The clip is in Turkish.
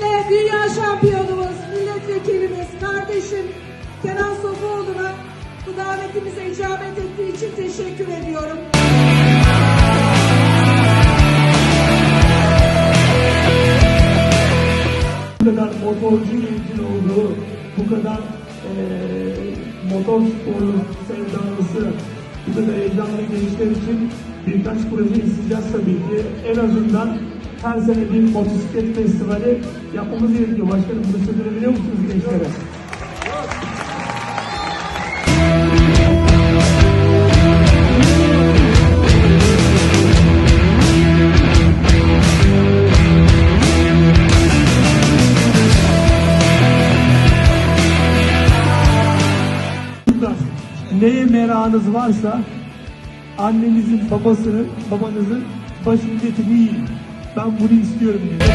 Öncelikle dünya şampiyonumuz, milletvekilimiz, kardeşim Kenan Sofuoğlu'na bu davetimize icabet ettiği için teşekkür ediyorum. Bu kadar motorcu ilgin olduğu, bu kadar e, motor sporu sevdalısı, bu kadar heyecanlı gençler için birkaç proje isteyeceğiz tabii ki. En azından her sene bir motosiklet festivali yapmamız gerekiyor. Başkanım bunu sürdürebiliyor musunuz gençlere? Neye merakınız varsa annenizin, babasının, babanızın başının etini yiyin. Ben bunu istiyorum diyor.